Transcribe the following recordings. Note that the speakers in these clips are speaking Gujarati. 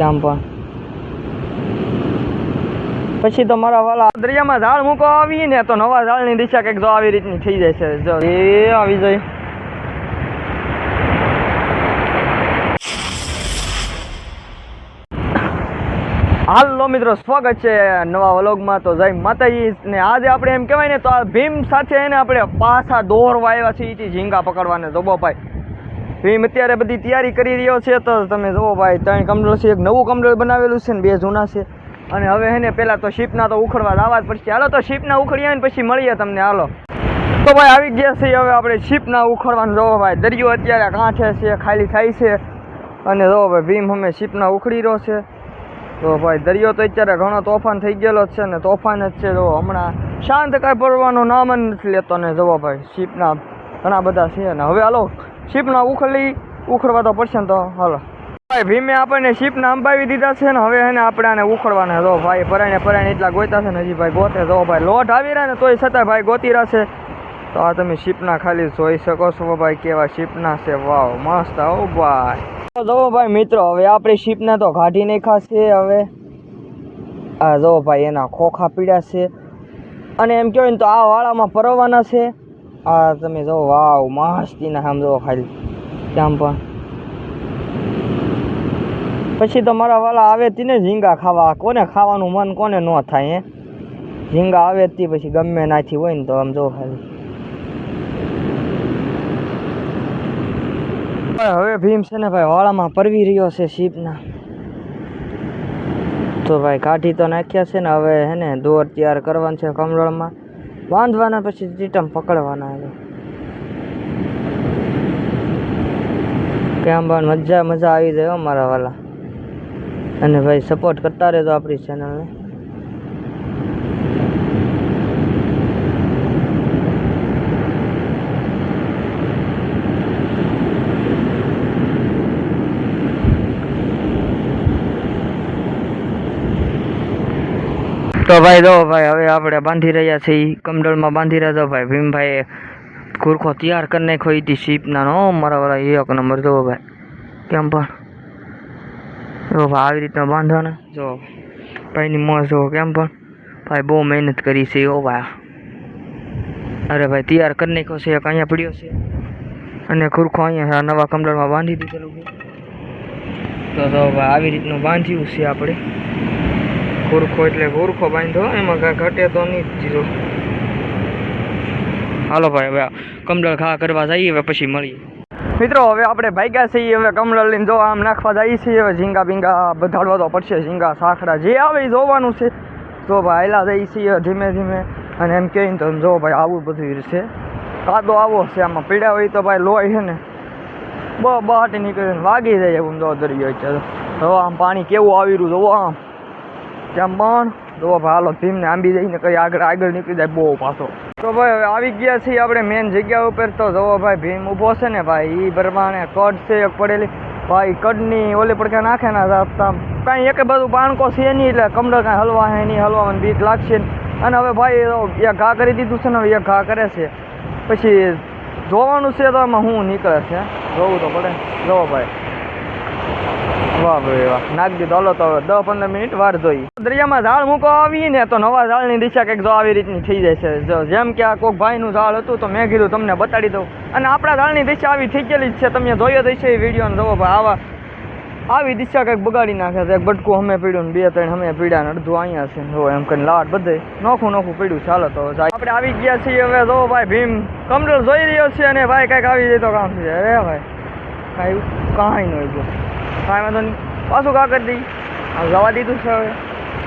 પણ પછી તો મારા વાલા દરિયામાં ઝાડ મૂકો આવીએ ને તો નવા ઝાડની દિશા કંઈક જો આવી રીતની થઈ જાય છે. જો એ આવી જાય. હાલો મિત્રો, સ્વાગત છે નવા વ્લોગમાં. તો જય માતાજી ને આજે આપણે એમ કહેવાય ને તો આ ભીમ સાથે એને આપણે પાછા દોરવા આવ્યા છીએ ઝીંગા પકડવાને. જોબો ભાઈ ભીમ અત્યારે બધી તૈયારી કરી રહ્યો છે તો તમે જુઓ ભાઈ, ત્રણ કમડળ છે, એક નવું કમડળ બનાવેલું છે ને બે જૂના છે. અને હવે હે ને પહેલાં તો શીપના તો ઉખડવા લાવવા જ પડશે. હાલો તો શીપના ઉખડી આવીને પછી મળીએ તમને, હાલો. તો ભાઈ આવી ગયા છે હવે આપણે શીપના ઉખડવાનું. જોવો ભાઈ, દરિયો અત્યારે કાંઠે છે, ખાલી થાય છે. અને જોવો ભાઈ, ભીમ અમે શીપના ઉખડી રહ્યો છે. તો ભાઈ, દરિયો તો અત્યારે ઘણો તોફાન થઈ ગયેલો જ છે ને તોફાન જ છે. જો હમણાં શાંત કાંઈ પડવાનું નામ જ નથી લેતો ને જુઓ ભાઈ, શીપના ઘણા બધા છે ને. હવે હાલો શીપના ઉખડી ઉખડવા તો પડશે ને તો હાલો. ભાઈ, ભીમે આપણને શીપના અંબાવી દીધા છે ને, હવે એને આપણે આને ઉખડવાના જો ભાઈ, પરાણે પરાણે એટલા ગોતા છે ને, હજી ભાઈ ગોતે. જો ભાઈ, લોટ આવી રહ્યા ને, તોય છતાં ભાઈ ગોતી રહ્યા છે. તો આ તમે શીપના ખાલી જોઈ શકો છો, ભાઈ, કેવા શીપના છે. વાવ, મસ્ત. આવો ભાઈ. તો જુઓ ભાઈ, મિત્રો, હવે આપણે શીપના તો કાઢી નાખ્યા છે હવે. આ જુઓ ભાઈ, એના ખોખા પીડ્યા છે. અને એમ કહેવાય ને તો આ વાળામાં પરવાના છે. આ તમે જો, વાવ મસ્તીના આમ જુઓ ખાલી ત્યાં પણ. પછી તો મારા વાલા આવે તી ને ઝીંગા ખાવા. કોને ખાવાનું મન કોને ન થાય, હે? ઝીંગા આવે જ તી પછી ગમે નાથી હોય ને તો આમ જો ખાલી. હવે ભીમ છે ને ભાઈ વાળામાં પરવી રહ્યો છે શીપના. તો ભાઈ કાઢી તો નાખ્યા છે ને હવે, હે ને, દોર તૈયાર કરવાનું છે કમળમાં. બાંધવાના પછી રીટમ પકડવાના હવે કેમ મજા મજા આવી જાય મારા વાલા. અને ભાઈ સપોર્ટ કરતા રહેજો આપણી ચેનલને તો ભાઈ જો ભાઈ, હવે આપણે બાંધી રહ્યા છીએ કમડળમાં બાંધી રહ્યા ભાઈ. ભીમભાઈએ ખુરખો તૈયાર કરી નાખ્યો હતી શીપના નો મારા વાળા એક નંબર. જો ભાઈ, કેમ પણ? જો ભાઈ, આવી રીતના બાંધવાના. જો ભાઈની મોજ, જો કેમ પણ? ભાઈ, બહુ મહેનત કરી છે ઓ ભાઈ. અરે ભાઈ, તૈયાર કરી નાખ્યો છે, એક અહીંયા પડ્યો છે. અને ખુરખો અહીંયા નવા કમડળમાં બાંધી દીધેલું તો ભાઈ, આવી રીતનું બાંધ્યું છે આપણે. ખુરખો એટલે ગુરખો બાંધો એમાં કાંઈ ઘટે તો નહીં જીરો. હાલો ભાઈ હવે કમડળ ખા કરવા જઈએ હવે પછી મળીએ. મિત્રો હવે આપણે ભાગ્યા છીએ હવે કમળલ લઈને જો આમ નાખવા જઈએ છીએ હવે ઝીંગા બીંગા બધાડવા તો પડશે ઝીંગા સાખડા જે આવે એ જોવાનું છે. તો ભાઈ હાલા જઈએ છીએ ધીમે ધીમે અને એમ કહીને તો જો ભાઈ આવું બધું છે. કાદો આવો છે આમાં પીડા હોય તો ભાઈ લોહી છે ને બ બહાટી નીકળીને વાગી જાય એવું જો દરિયો તો આમ પાણી કેવું આવી રહ્યું જોવો આમ. ત્યાં પણ જો ભાઈ, હાલો ભીમને આંબી જઈને કઈ આગળ આગળ નીકળી જાય, બહુ પાછો. તો ભાઈ, હવે આવી ગયા છીએ આપણે મેન જગ્યા ઉપર તો જવો ભાઈ, ભીમ ઊભો છે ને ભાઈ એ પ્રમાણે કડ છે, એક પડેલી. ભાઈ કડની ઓલી પડખે નાખે ને કાંઈ એક બધું બાણકો છે નહીં, એટલે કમડર કાંઈ હલવા હે નહીં, હલવામાં બીક લાગશે. અને હવે ભાઈ, એ ઘા કરી દીધું છે ને એક ઘા કરે છે. પછી જોવાનું છે તો એમાં શું નીકળે છે. જોવું તો પડે. જોવો ભાઈ. તો તો દિશા કંઈક તો બતાડી દઉં. અને આપણા ઝાડની દિશા આવી થઈ ગયેલી છે. તમે જોયો ભાઈ આવા આવી દિશા કંઈક બગાડી નાખે છે. એક બટકું અમે પીડ્યું બે ત્રણ અમે પીડ્યા ને અડધું અહીંયા છે જો એમ કરીને લાડ બધે નોખું નોખું પીડ્યું ચાલો તો. આપણે આવી ગયા છીએ હવે જો ભાઈ ભીમ કમડલ જોઈ રહ્યો છે અને ભાઈ કાંઈક આવી જાય તો કામ છે. અરે ભાઈ, કાંઈ કાંઈ નહીં કાંઈ વાંધો નહીં. પાછું કા કરી દઈ? આ જવા દીધું છે હવે.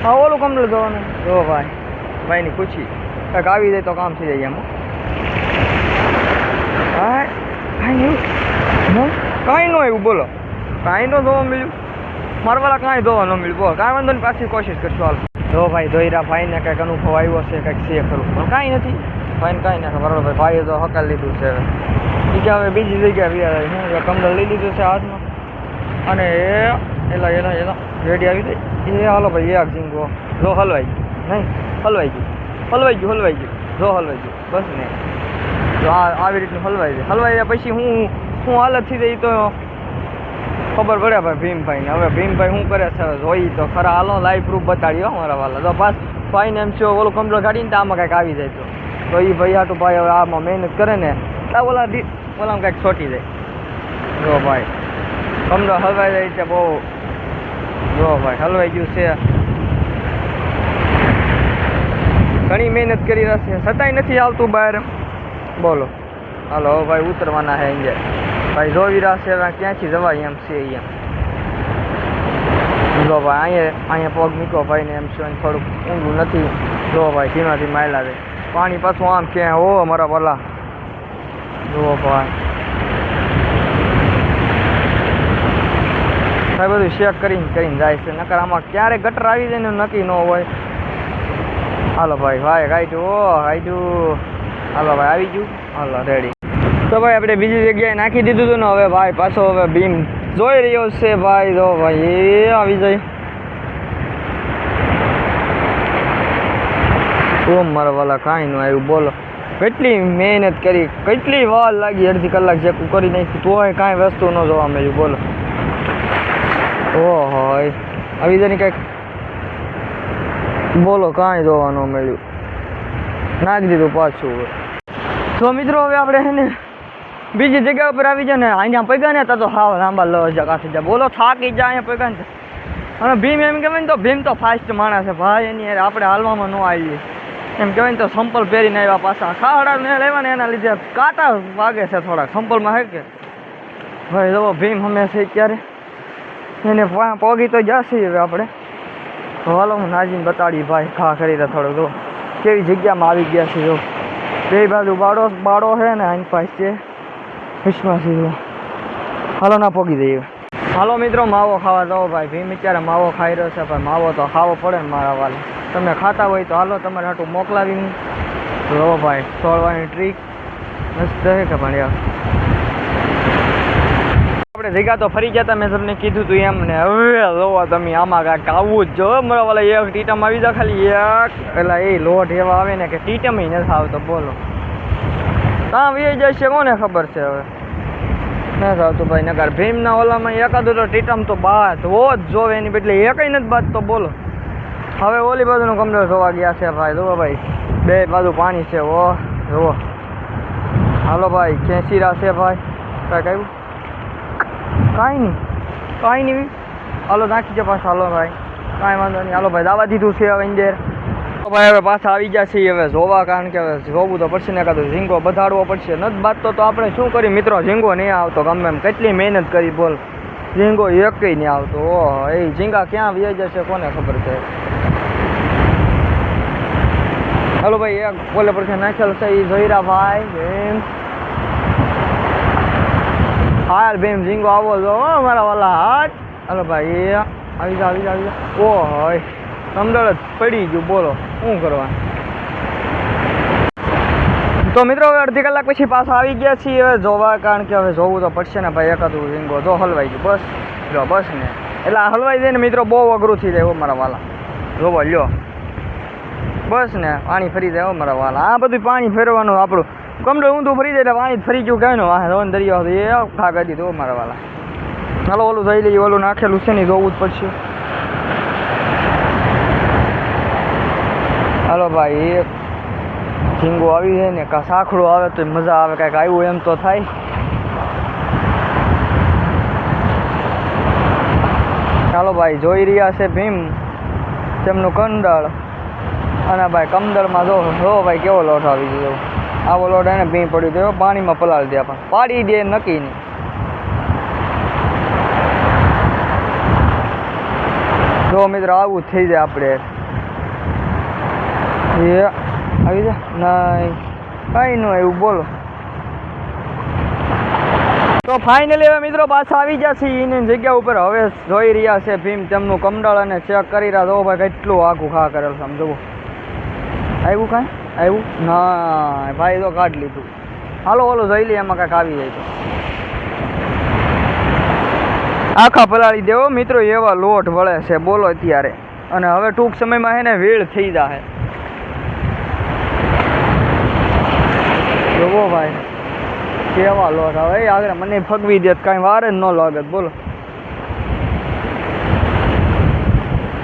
હા, ઓલું કમલ જવાનું. જો ભાઈ, ભાઈની પૂછી કાંઈક આવી જાય તો કામ થઈ જાય એમાં હા. કાંઈ હું? કાંઈ ન આવ્યું, બોલો. કાંઈ ન જોવા મળ્યું. મારવાળા કાંઈ જોવા ન મળ્યું. બોલો, કાંઈ વાંધો નહીં, પાછી કોશિશ કરશું હાલ. જો ભાઈ, દોયરા ભાઈને કંઈક અનુભવ આવ્યો છે, કંઈક છે ખરું. પણ કાંઈ નથી. ભાઈને કાંઈ નહીં બરાબર ભાઈ ભાઈએ તો હકાલ લીધું છે હવે. બીજા હવે બીજી જગ્યાએ વ્યા હું હવે કમડલ લઈ લીધું છે હાથમાં. અને એ, એલા એલા એલા રેડી આવી ગઈ. એ હાલો ભાઈ, એ એક ગો જો હલવાઈ ગયું. નહીં, હલવાઈ ગયું. હલવાઈ ગયું હલવાઈ ગયું. જો હલવાઈ ગયું. બસ ને. જો આ, આવી રીતનું હલવાઈ જાય હલવાઈ જાય પછી હું હું હાલત થઈ તો ખબર પડે ભાઈ ભીમભાઈને. હવે ભીમભાઈ શું કરે છે? જોઈ તો ખરા હાલો લાઈવ પ્રૂફ બતાડ્યો મારા વાલા. તો બસ ભાઈને એમ છો ઓલું કમ્પ્યુટર કાઢીને તો આમાં કાંઈક આવી જાય તો. તો એ ભાઈ આટું ભાઈ હવે આમાં મહેનત કરે ને તો ઓલા ઓલામાં કાંઈક છોટી જાય. જો ભાઈ. કમરો હલવાઈ જાય છે, બહુ. જો ભાઈ, હલવાઈ ગયું છે. ઘણી મહેનત કરી રહ્યા છે. છતાંય નથી આવતું બહાર. બોલો. હાલો ભાઈ ઉતરવાના છે અહીંયા. ભાઈ જોઈ રહ્યા છે ક્યાંથી જવાય એમ છે અહીંયા. જો ભાઈ, અહીંયા અહીંયા પગ મૂકો ભાઈ ને એમ છે થોડુંક ઊંડું નથી. જો ભાઈ, ધીમા ધીમા આવેલા છે. પાણી પાછું આમ ક્યાં હો, મારા ભલા. જુઓ ભાઈ. ભાઈ બધું શેક કરીને કરીને જાય છે. નકર આમાં ક્યારે ગટર આવી જાય ને નક્કી ન હોય. હાલો ભાઈ ભાઈ કાઢ્યું ઓ કાઢ્યું હાલો ભાઈ, આવી ગયું. હાલો રેડી તો ભાઈ, આપણે બીજી જગ્યાએ નાખી દીધું હતું ને, હવે ભાઈ, પાછો હવે બીમ જોઈ રહ્યો છે ભાઈ. જો ભાઈ, એ આવી જાય. ઓમ, મારા વાલા, કાંઈ ન આવ્યું. બોલો. કેટલી મહેનત કરી. કેટલી વાર લાગી અડધી કલાક જેટલું કરી નાખ્યું. તોય કાંઈ વસ્તુ ન જોવા મળ્યું. બોલો. ઓહો આવી જાય ને કંઈક બોલો, કાંઈ જોવાનું મળ્યું. નાખી દીધું પાછું તો મિત્રો, હવે આપણે છે ને બીજી જગ્યા ઉપર આવી જાય ને, અહીંયા પગ્યા ને તો હાવ લાંબા લો જા કાઠી જા બોલો, થાકી જાય અહીંયા પગ્યા ને અને ભીમ એમ કહેવાય ને તો ભીમ તો ફાસ્ટ માણસ છે. ભાઈ, એની યાર આપણે હાલવામાં ન આવીએ. એમ કહેવાય ને તો સંપલ પહેરીને આવ્યા પાછા. ખાડા ને લેવાને એના લીધે કાંટા વાગે છે થોડા સંપલમાં હે કે? ભાઈ જો ભીમ હંમેશા ક્યારે એને પોગી તો જશે હવે આપણે. તો હાલો હું નાજીને બતાડી ભાઈ ખા કરી દે થોડું જો. કેવી જગ્યામાં આવી ગયા છે, જો. બે બાજુ બાળો બાળો છે ને, આની પાસે છે. વિશ્વાસી હાલો ના પોગી દઈએ. હાલો મિત્રો, માવો ખાવા જાઓ ભાઈ. ભીમ અત્યારે માવો ખાઈ રહ્યો છે ભાઈ માવો તો ખાવો પડે ને મારા વાલે. તમે ખાતા હોય તો હાલો તમારે હાટું મોકલાવી હું ભાઈ, છોડવાની ટ્રીક મસ્ત છે કે યાર આપણે જગ્યા તો ફરી ગયા તા, મેં તમને કીધું તું એમ ને, હવે જોવો તમે આમાં કાંઈક આવવું જ જો, મારા વાલા, એક ટીટમ આવી જા ખાલી, એક, એટલે એ લોટ એવા આવે ને કે ટીટમ નથી આવતો, બોલો. ત્યાં વી જશે, કોને ખબર છે હવે? નથી આવતું ભાઈ નગર ભીમના ઓલામાં એકાદું તો ટીટમ તો બાદ હો જ જોવે, એની બદલે એકય નથી બાદ તો બોલો. હવે ઓલી બાજુનો કમરો જોવા ગયા છે ભાઈ, જુઓ ભાઈ, બે બાજુ પાણી છે ઓ જુઓ. હાલો ભાઈ, ખેંચી છે ભાઈ. કાંઈક આવ્યું કાંઈ નહીં કાંઈ નહીં. હાલો, નાખી દો પાછા, હાલો ભાઈ. કાંઈ વાંધો નહીં. હાલો ભાઈ, દાવા દીધું છે હવે અંદર. ભાઈ, હવે પાછા આવી ગયા છીએ હવે જોવા, કારણ કે હવે જોવું તો પડશે ને કાં ઝીંગો બધાડવો પડશે. નથી બાજતો તો આપણે શું કરી મિત્રો, ઝીંગો નહીં આવતો ગમે એમ. કેટલી મહેનત કરી બોલ. ઝીંગો એકય નહીં આવતો. ઓ એ ઝીંગા ક્યાં વ્યાઈ જશે કોને ખબર છે? હલો ભાઈ, એક બોલે પડશે નાખેલ છે એ જોઈરા ભાઈ હાલ ભીમ ઝીંગો આવો તો મારા વાલા હાથ અરે ભાઈ આવી જા આવી જા આવી જા ઓ હોય સમદળ જ પડી ગયું, બોલો, શું કરવા તો મિત્રો, હવે અડધી કલાક પછી પાછા આવી ગયા છીએ. હવે જોવા, કારણ કે હવે જોવું તો પડશે ને ભાઈ એકાદું ઝીંગો જો હલવાઈ ગયું. બસ, જો, બસ ને. એટલે હલવાઈ જઈને મિત્રો બહુ અઘરું થઈ જાય મારા વાલા. જોવો, લ્યો. બસ ને, પાણી ફરી જાય મારા વાલા. આ બધું પાણી ફેરવાનું આપણું કમડો ઊંધું ફરી જાય એટલે પાણી ફરી ગયું કહેવાય ને વાહ. રોન હતો, એ ખા કરી દીધું મારા વાલા ચાલો ઓલું જઈ લઈએ ઓલું નાખેલું છે ને જોવું જ પડશે. હાલો ભાઈ એક ઝીંગો આવી છે ને કાં સાંખડું આવે તો મજા આવે, કાંઈક આવ્યું એમ તો થાય. ચાલો ભાઈ, જોઈ રહ્યા છે ભીમ, તેમનું કંદળ અને ભાઈ કમદળમાં જો જો ભાઈ, કેવો લોટ આવી ગયો. આવો લોટ એને ભીમ પડ્યું તો પાણીમાં પલાળી દે પણ પાડી દે નક્કી નહીં. જો મિત્ર, આવું થઈ જાય આપણે. એ, આવી જા. નહીં. કઈ ન એવું બોલો. તો ફાઇનલી હવે મિત્રો પાછા આવી ગયા છે એની જગ્યા ઉપર હવે જોઈ રહ્યા છે ભીમ. તેમનું કમડાળ અને ચેક કરી રહ્યા તો ભાઈ, કેટલું આખું ખા કરેલ જુઓ. આવ્યું કાંઈ? આવ્યું? ના, ભાઈ તો કાઢ લીધું. હાલો હાલો, જઈ લઈએ, એમાં કાંઈક આવી જાય તો. આખા પલાળી દેવો, મિત્રો, એવા લોટ વળે છે, બોલો અત્યારે. અને હવે ટૂંક સમયમાં હે વેળ થઈ જાહે. જોવો ભાઈ, કેવા લોટ હવે આગળ મને ફગવી દે કાંઈ વારે જ ન લાગત, બોલો.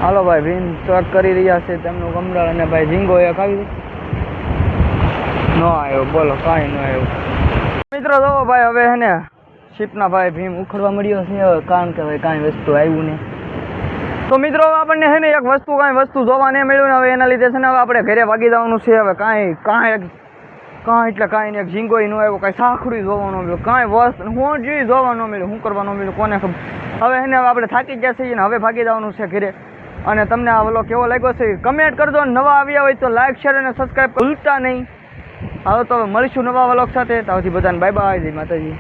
હાલો ભાઈ ભીન ટ્રક કરી રહ્યા છે, તેમનું કમરાળ અને ભાઈ ઝીંગો એક આવી ન આવ્યો, બોલો, કાંઈ ન આવ્યું. મિત્રો, જો ભાઈ, હવે હે ને, શિપના ભાઈ ભીમ ઉખડવા મળ્યો છે, હવે કારણ કે ભાઈ કાંઈ વસ્તુ આવ્યું નહીં. તો મિત્રો આપણને હે ને એક વસ્તુ, કાંઈ વસ્તુ જોવા નહીં મળ્યું ને, હવે એના લીધે છે ને, હવે આપણે ઘરે ભાગી જવાનું છે, હવે કાંઈ કાંઈ કાંઈ એટલે કાંઈ નહીં ઝીંગોય ન આવ્યો, કાંઈ સાખડી જોવા ન મળ્યું, કાંઈ વસ્તુ હું જે જોવા ન મળ્યું શું કરવા ન મળ્યું, કોને ખબર. હવે એને આપણે થાકી ગયા છીએ ને, હવે ભાગી જવાનું છે ઘરે. અને તમને આ વલો કેવો લાગ્યો છે, કમેન્ટ કરજો, નવા આવ્યા હોય તો લાઈક, શેર અને સબસ્ક્રાઈબ ભૂલતા નહીં. હવે તો મળીશું નવા વ્લોગ સાથે. ત્યાંથી બધાને બાય બાય જય માતાજી.